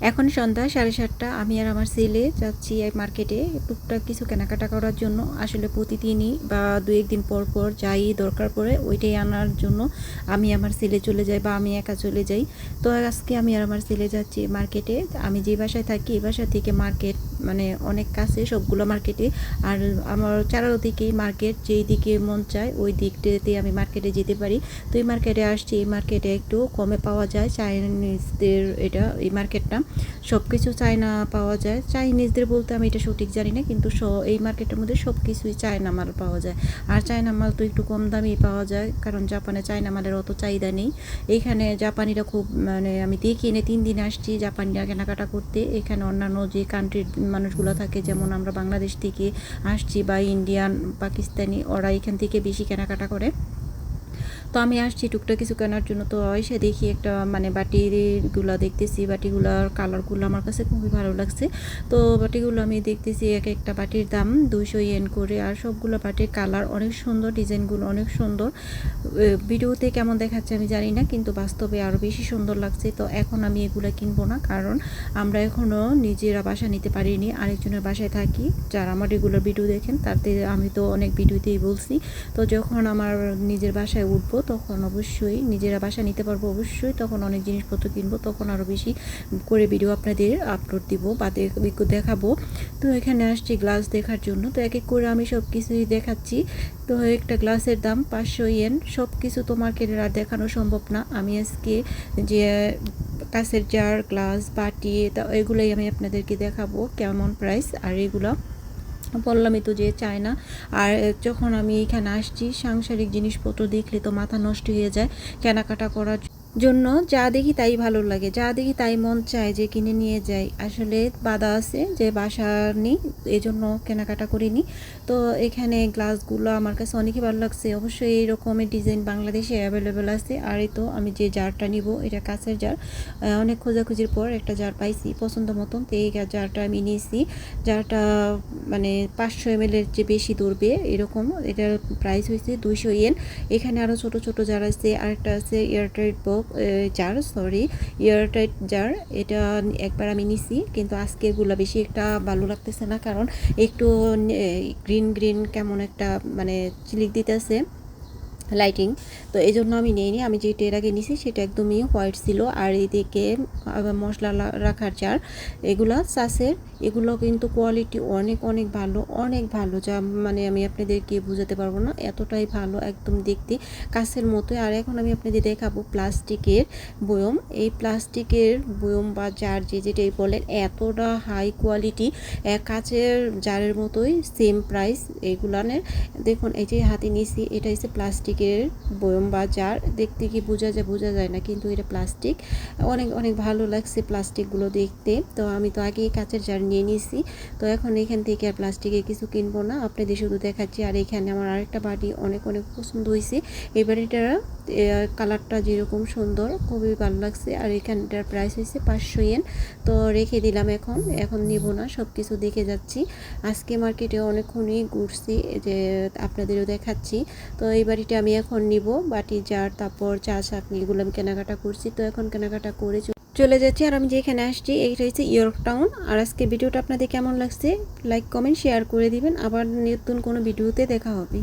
এখন সন্ধ্যা, সাড়ে সাতটা। আমি আর আমার ছেলে যাচ্ছি এই মার্কেটে টুকটাক কিছু কেনাকাটা করার জন্য। আসলে প্রতিদিনই বা দু একদিন পর পর যাই দরকার পড়ে, ওইটাই আনার জন্য আমি আমার ছেলে চলে যাই বা আমি একা চলে যাই। তো আজকে আমি আর আমার ছেলে যাচ্ছি মার্কেটে আমি যে বাসায় থাকি, এই বাসা থেকে মার্কেট মানে অনেক কাছে সবগুলো মার্কেটে আর আমার চারোদিকেই মার্কেট যেই দিকে মন চায়, ওই দিকটাতে আমি মার্কেটে যেতে পারি। তো এই মার্কেটে আসছি, এই মার্কেটে একটু কমে পাওয়া যায় চাইনিজদের এটা, এই মার্কেটটা সব কিছু চায়না পাওয়া যায়। চাইনিজদের বলতে আমি এটা সঠিক জানি না, কিন্তু স- এই মার্কেটের মধ্যে সব কিছুই চায়না মাল পাওয়া যায়। আর চায়না মাল তো একটু কম দামেই পাওয়া যায়, কারণ জাপানে চায়না মালের অত চাহিদা নেই। এইখানে জাপানিরা খুব মানে আমি দেখি এনে তিন দিন আসছি জাপানিরা কেনাকাটা করতে। এখানে অন্যান্য যে কান্ট্রির মানুষগুলো থাকে, যেমন আমরা বাংলাদেশ থেকে আসছি বা ইন্ডিয়ান, পাকিস্তানি, ওরা এখান থেকে বেশি কেনাকাটা করে। তো আমি আসছি টুকটাক কিছু কেনার জন্য। তো এসে দেখি একটা মানে বাটিগুলো দেখতেছি, বাটিগুলোর কালারগুলো আমার কাছে খুবই ভালো লাগছে। তো বাটিগুলো আমি দেখতেছি এক একটা বাটির দাম দুইশো ইয়েন করে। আর সবগুলো বাটির কালার অনেক সুন্দর, ডিজাইনগুলো অনেক সুন্দর। ভিডিওতে কেমন দেখাচ্ছে আমি জানি না, কিন্তু বাস্তবে আরও বেশি সুন্দর লাগছে। তো এখন আমি এগুলো কিনবো না, কারণ আমরা এখনও নিজেরা বাসা নিতে পারিনি। আরেকজনের বাসায় থাকি, যারা আমার রেগুলার ভিডিও দেখেন তাতে আমি তো অনেক ভিডিওতেই বলছি। তো যখন আমার নিজের বাসায় উঠবো তখন অবশ্যই নিজেরা বাসা নিতে পারব অবশ্যই, তখন অনেক জিনিসপত্র কিনবো, তখন আরও বেশি করে ভিডিও আপনাদের আপলোড দিব বা দেখাবো। তো এখানে আসছি গ্লাস দেখার জন্য, তো এক এক করে আমি সব কিছুই দেখাচ্ছি। তো একটা গ্লাসের দাম পাঁচশো ইয়েন সব কিছু তো মার্কেটের আর দেখানো সম্ভব না। আমি আজকে যে কাঁচের জার গ্লাস বাটি, তা এগুলোই আমি আপনাদেরকে দেখাবো, কেমন প্রাইস আর এগুলো বললামই তো যে চায় না। আর যখন আমি এখানে আসছি, সাংসারিক জিনিসপত্র দেখলে তো মাথা নষ্ট হয়ে যায়। কেনাকাটা করার জন্য যা দেখি তাই ভালো লাগে। যা দেখি তাই মন চায় যে কিনে নিয়ে যাই। আসলে বাধা আছে যে বাসা নেই এই জন্য কেনাকাটা করিনি। তো এখানে গ্লাসগুলো আমার কাছে অনেকই ভালো লাগছে। অবশ্যই এই রকমের ডিজাইন বাংলাদেশে অ্যাভেলেবেল আছে। আর এই তো আমি যে জারটা নিব, এটা কাছের জার। অনেক খোঁজাখুঁজির পর একটা জার পাইছি। পছন্দ মতন তো এই জারটা আমি নিয়েছি। জারটা মানে পাঁচশো এম এর যে বেশি দৌড়বে, এরকম। এটার প্রাইস হয়েছে দুইশো ইয়েন এখানে আরও ছোট ছোট জার আছে। আরেকটা আছে এয়ারটাইট বক জার সরি এয়ারটাইট জার এটা একবার আমি নিছি, কিন্তু আজকেরগুলো বেশি একটা ভালো লাগতেছে না, কারণ একটু গ্রিন গ্রিন কেমন একটা মানে চিলিক দিতেছে। লাইটিং তো এই জন্য আমি নিইনি আমি যেটা এর আগে নিছি সেটা একদমই হোয়াইট ছিল। আর এদিকে মশলা রাখার জার এগুলো সাসের এগুলো কিন্তু কোয়ালিটি অনেক অনেক ভালো অনেক ভালো। যা মানে আমি আপনাদেরকে বোঝাতে পারব না। এতটাই ভালো একদম দেখতে। কাছের মতো আর এখন আমি আপনাদের দেখাবো প্লাস্টিকের বয়ম। এই প্লাস্টিকের বয়ম বা জার যে যেটাই বলেন, এতটা হাই কোয়ালিটি কাচের জারের মতোই সেম প্রাইস এইগুলানের দেখুন, এই যে হাতে নিছি, এটা হচ্ছে প্লাস্টিকের বয়ম বা জার, দেখতে কি বোঝা যায় বোঝা যায় না, কিন্তু এটা প্লাস্টিক। অনেক অনেক ভালো লাগছে প্লাস্টিকগুলো দেখতে। তো আমি তো আগেই কাঁচের জার নিয়ে নিয়েছি। তো এখন এখান থেকে আর প্লাস্টিকের কিছু কিনবো না। আপনাদের শুধু দেখাচ্ছি। আর এখানে আমার আরেকটা বাড়ি অনেক অনেক পছন্দ হয়েছে। এই বাড়িটার কালারটা যেরকম সুন্দর, খুবই ভালো লাগছে। আর এখানটার প্রাইস হয়েছে পাঁচশো ইয়েন তো রেখে দিলাম এখন। এখন নিব না সব কিছু দেখে যাচ্ছি। আজকে মার্কেটে অনেকক্ষণই ঘুরছি। যে আপনাদেরও দেখাচ্ছি। তো এই বাড়িটা আমি এখন নিব, বাটি, জার, তারপর চা, চাকনি, এগুলো আমি কেনাকাটা করছি। তো এখন কেনাকাটা করে চলে যাচ্ছি আর আমি যেখানে আসছি, এইটা হচ্ছে ইয়র্ক টাউন। আর আজকে ভিডিওটা আপনাদের কেমন লাগছে, লাইক, কমেন্ট, শেয়ার করে দিবেন। আবার নতুন কোনো ভিডিওতে দেখা হবে।